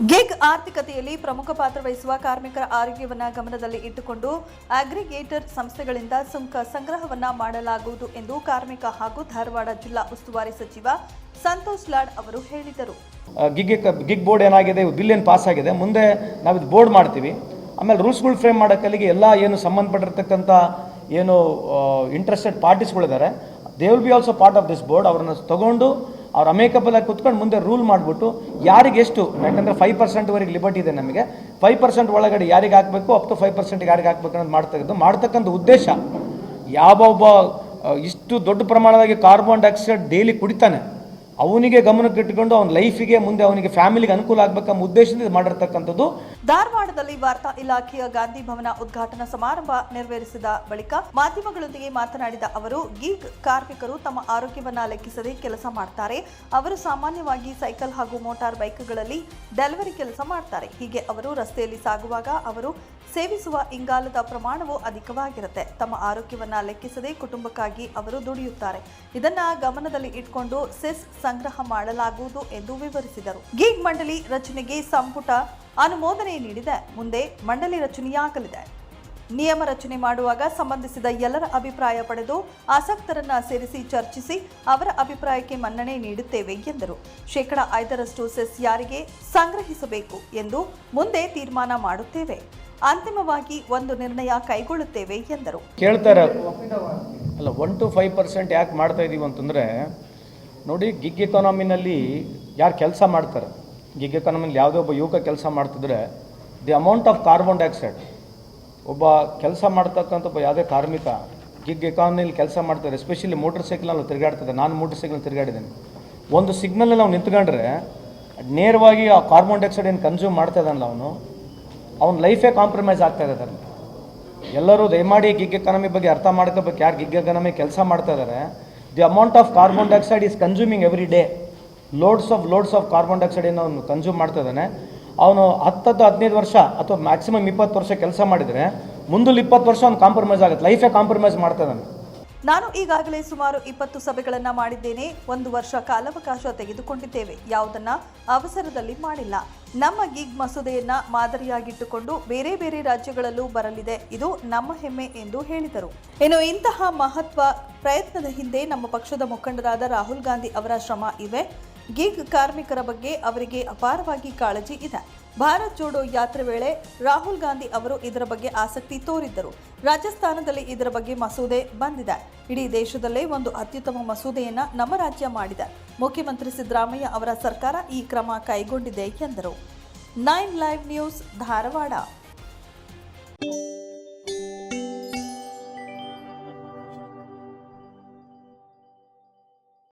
Gig ಆರ್ಥಿಕತೆಯಲ್ಲಿ ಪ್ರಮುಖ ಪಾತ್ರ ವಹಿಸುವ ಕಾರ್ಮಿಕರ ಆರೋಗ್ಯವನ್ನ ಗಮನದಲ್ಲಿ ಇಟ್ಟುಕೊಂಡು ಅಗ್ರಿಗೇಟರ್ ಸಂಸ್ಥೆಗಳಿಂದ ಸುಂಕ ಸಂಗ್ರಹವನ್ನ ಮಾಡಲಾಗುವುದು ಎಂದು ಕಾರ್ಮಿಕ ಹಾಗೂ ಧಾರವಾಡ ಜಿಲ್ಲಾ ಉಸ್ತುವಾರಿ ಸಚಿವ ಸಂತೋಷ್ ಲಾಡ್ ಅವರು ಹೇಳಿದರು. ಗಿಗ್ ಗಿಗ್ ಬೋರ್ಡ್ ಏನಾಗಿದೆ ಬಿಲ್ ಏನು ಪಾಸ್ ಆಗಿದೆ, ಮುಂದೆ ನಾವು ಇದು ಬೋರ್ಡ್ ಮಾಡ್ತೀವಿ. ಆಮೇಲೆ ರೂಲ್ಸ್ಗಳು ಫ್ರೇಮ್ ಮಾಡೋಕ್ಕಲ್ಲಿಗೆ ಎಲ್ಲ ಏನು ಸಂಬಂಧಪಟ್ಟಿರ್ತಕ್ಕಂಥ ಏನು interested ಪಾರ್ಟೀಸ್ಗಳಿದ್ದಾರೆ they will be also part of this board ಅವರನ್ನು ತಗೊಂಡು ಅವ್ರು ಅಮೇಕಬಲ್ ಆಗಿ ಕುತ್ಕೊಂಡು ಮುಂದೆ ರೂಲ್ ಮಾಡಿಬಿಟ್ಟು ಯಾರಿಗೆ ಎಷ್ಟು, ಯಾಕಂದರೆ ಫೈವ್ ಪರ್ಸೆಂಟ್ವರೆಗೆ ಲಿಬರ್ಟಿ ಇದೆ ನಮಗೆ ಫೈವ್ ಪರ್ಸೆಂಟ್ ಒಳಗಡೆ ಯಾರಿಗೆ ಹಾಕಬೇಕು ಅಪ್ ಟು ಫೈವ್ ಪರ್ಸೆಂಟ್ ಯಾರಿಗೆ ಹಾಕ್ಬೇಕು ಅನ್ನೋದು ಮಾಡ್ತಕ್ಕಂಥ ಮಾಡ್ತಕ್ಕಂಥ ಉದ್ದೇಶ. ಯಾವೊಬ್ಬ ಇಷ್ಟು ದೊಡ್ಡ ಪ್ರಮಾಣದಾಗಿ ಕಾರ್ಬನ್ ಡೈಆಕ್ಸೈಡ್ ಡೈಲಿ ಕುಡಿತಾನೆ, ಅವನಿಗೆ ಗಮನಕ್ಕೆ ಇಟ್ಕೊಂಡು ಅವನ ಲೈಫಿಗೆ ಮುಂದೆ ಅವನಿಗೆ ಫ್ಯಾಮಿಲಿಗೆ ಅನುಕೂಲ ಆಗ್ಬೇಕೆಂಬ ಉದ್ದೇಶದಿಂದ ಮಾಡಿರ್ತಕ್ಕಂಥದ್ದು. ಧಾರವಾಡದಲ್ಲಿ ವಾರ್ತಾ ಇಲಾಖೆಯ ಗಾಂಧಿ ಭವನ ಉದ್ಘಾಟನಾ ಸಮಾರಂಭ ನೆರವೇರಿಸಿದ ಬಳಿಕ ಮಾಧ್ಯಮಗಳೊಂದಿಗೆ ಮಾತನಾಡಿದ ಅವರು ಗೀಗ್ ಕಾರ್ಮಿಕರು ತಮ್ಮ ಆರೋಗ್ಯವನ್ನ ಲೆಕ್ಕಿಸದೆ ಕೆಲಸ ಮಾಡ್ತಾರೆ. ಅವರು ಸಾಮಾನ್ಯವಾಗಿ ಸೈಕಲ್ ಹಾಗೂ ಮೋಟಾರ್ ಬೈಕ್ಗಳಲ್ಲಿ ಡೆಲಿವರಿ ಕೆಲಸ ಮಾಡ್ತಾರೆ. ಹೀಗೆ ಅವರು ರಸ್ತೆಯಲ್ಲಿ ಸಾಗುವಾಗ ಅವರು ಸೇವಿಸುವ ಇಂಗಾಲದ ಪ್ರಮಾಣವು ಅಧಿಕವಾಗಿರುತ್ತೆ. ತಮ್ಮ ಆರೋಗ್ಯವನ್ನ ಲೆಕ್ಕಿಸದೆ ಕುಟುಂಬಕ್ಕಾಗಿ ಅವರು ದುಡಿಯುತ್ತಾರೆ. ಇದನ್ನ ಗಮನದಲ್ಲಿ ಇಟ್ಕೊಂಡು ಸೆಸ್ ಸಂಗ್ರಹ ಮಾಡಲಾಗುವುದು ಎಂದು ವಿವರಿಸಿದರು. ಗೀಗ್ ಮಂಡಳಿ ರಚನೆಗೆ ಸಂಪುಟ ಅನುಮೋದನೆ ನೀಡಿದೆ. ಮುಂದೆ ಮಂಡಳಿ ರಚನೆಯಾಗಲಿದೆ. ನಿಯಮ ರಚನೆ ಮಾಡುವಾಗ ಸಂಬಂಧಿಸಿದ ಎಲ್ಲರ ಅಭಿಪ್ರಾಯ ಪಡೆದು ಆಸಕ್ತರನ್ನ ಸೇರಿಸಿ ಚರ್ಚಿಸಿ ಅವರ ಅಭಿಪ್ರಾಯಕ್ಕೆ ಮನ್ನಣೆ ನೀಡುತ್ತೇವೆ ಎಂದರು. ಶೇಕಡ ಐದರಷ್ಟು ಸೆಸ್ ಯಾರಿಗೆ ಸಂಗ್ರಹಿಸಬೇಕು ಎಂದು ಮುಂದೆ ತೀರ್ಮಾನ ಮಾಡುತ್ತೇವೆ. ಅಂತಿಮವಾಗಿ ಒಂದು ನಿರ್ಣಯ ಕೈಗೊಳ್ಳುತ್ತೇವೆ ಎಂದರು. ಕೇಳ್ತಾರೆ, ಅಲ್ಲ ಒನ್ ಟು ಫೈವ್ ಪರ್ಸೆಂಟ್ ಯಾಕೆ ಮಾಡ್ತಾ ಇದೀವಿ ಅಂತಂದರೆ, ನೋಡಿ ಗಿಗ್ ಎಕಾನಮಿನಲ್ಲಿ ಯಾರು ಕೆಲಸ ಮಾಡ್ತಾರೆ ಗಿಗ್ ಎಕಾನಮಿಲಿ ಯಾವುದೇ ಒಬ್ಬ ಯುವಕ ಕೆಲಸ ಮಾಡ್ತಿದ್ರೆ the amount of carbon dioxide ಒಬ್ಬ ಕೆಲಸ ಮಾಡ್ತಕ್ಕಂಥ ಒಬ್ಬ ಯಾವುದೇ ಕಾರ್ಮಿಕ ಗಿಗ್ ಎಕಾನಮಿಲಿ ಕೆಲಸ ಮಾಡ್ತಾರೆ ಎಸ್ಪೆಷಲಿ ಮೋಟರ್ ಸೈಕಲ್ನಲ್ಲಿ ತಿರುಗಾಡ್ತದೆ ನಾನು ಮೋಟರ್ ಸೈಕಲ್ ತಿರುಗಾಡಿದ್ದೀನಿ. ಒಂದು ಸಿಗ್ನಲ್ನಲ್ಲಿ ನಾವು ನಿಂತ್ಕೊಂಡ್ರೆ, ನೇರವಾಗಿ ಆ ಕಾರ್ಬನ್ ಡೈಆಕ್ಸೈಡ್ ಏನು ಕನ್ಸ್ಯೂಮ್ ಮಾಡ್ತಾ ಇದ್ದಾನಲ್ಲ ಅವನು, ಅವ್ನ ಲೈಫೇ ಕಾಂಪ್ರಮೈಸ್ ಆಗ್ತಾ ಇದ್ದಾರೆ ಎಲ್ಲರೂ ದಯಮಾಡಿ ಗಿಗ್ ಎಕಾನಮಿ ಬಗ್ಗೆ ಅರ್ಥ ಮಾಡ್ಕೋಬೇಕು, ಯಾರು ಗಿಗ್ ಎಕಾನಮಿ ಕೆಲಸ ಮಾಡ್ತಾ ಇದ್ದಾರೆ the amount of carbon dioxide is consuming every day loads of loads of carbon dioxide ಏನು ಅವನು ಕನ್ಸ್ಯೂಮ್ ಮಾಡ್ತಾ ಇದ್ದಾನೆ. ಅವನು ಹತ್ತತ್ತು ಹದಿನೈದು ವರ್ಷ ಅಥವಾ ಮ್ಯಾಕ್ಸಿಮಮ್ ಇಪ್ಪತ್ತು ವರ್ಷ ಕೆಲಸ ಮಾಡಿದರೆ ಮುಂದಲ್ಲಿ ಇಪ್ಪತ್ತು ವರ್ಷ ಅವ್ನು ಕಾಂಪ್ರಮೈಸ್ ಆಗುತ್ತೆ. ಲೈಫೇ ಕಾಂಪ್ರಮೈಸ್ ಮಾಡ್ತಾ ಇದ್ದಾನೆ. ನಾನು ಈಗಾಗಲೇ ಸುಮಾರು ಇಪ್ಪತ್ತು ಸಭೆಗಳನ್ನು ಮಾಡಿದ್ದೇನೆ. ಒಂದು ವರ್ಷ ಕಾಲಾವಕಾಶ ತೆಗೆದುಕೊಂಡಿದ್ದೇವೆ. ಯಾವುದನ್ನ ಅವಸರದಲ್ಲಿ ಮಾಡಿಲ್ಲ. ನಮ್ಮ ಗಿಗ್ ಮಸೂದೆಯನ್ನ ಮಾದರಿಯಾಗಿಟ್ಟುಕೊಂಡು ಬೇರೆ ಬೇರೆ ರಾಜ್ಯಗಳಲ್ಲೂ ಬರಲಿದೆ. ಇದು ನಮ್ಮ ಹೆಮ್ಮೆ ಎಂದು ಹೇಳಿದರು. ಇನ್ನು ಇಂತಹ ಮಹತ್ವ ಪ್ರಯತ್ನದ ಹಿಂದೆ ನಮ್ಮ ಪಕ್ಷದ ಮುಖಂಡರಾದ ರಾಹುಲ್ ಗಾಂಧಿ ಅವರ ಶ್ರಮ ಇವೆ. ಗಿಗ್ ಕಾರ್ಮಿಕರ ಬಗ್ಗೆ ಅವರಿಗೆ ಅಪಾರವಾಗಿ ಕಾಳಜಿ ಇದೆ. ಭಾರತ್ ಜೋಡೋ ಯಾತ್ರೆ ವೇಳೆ ರಾಹುಲ್ ಗಾಂಧಿ ಅವರು ಇದರ ಬಗ್ಗೆ ಆಸಕ್ತಿ ತೋರಿದ್ದರು. ರಾಜಸ್ಥಾನದಲ್ಲಿ ಇದರ ಬಗ್ಗೆ ಮಸೂದೆ ಬಂದಿದೆ. ಇಡೀ ದೇಶದಲ್ಲೇ ಒಂದು ಅತ್ಯುತ್ತಮ ಮಸೂದೆಯನ್ನ ನಮ್ಮ ರಾಜ್ಯ ಮಾಡಿದೆ. ಮುಖ್ಯಮಂತ್ರಿ ಸಿದ್ದರಾಮಯ್ಯ ಅವರ ಸರ್ಕಾರ ಈ ಕ್ರಮ ಕೈಗೊಂಡಿದೆ ಎಂದರು. Nine live news Dharwad.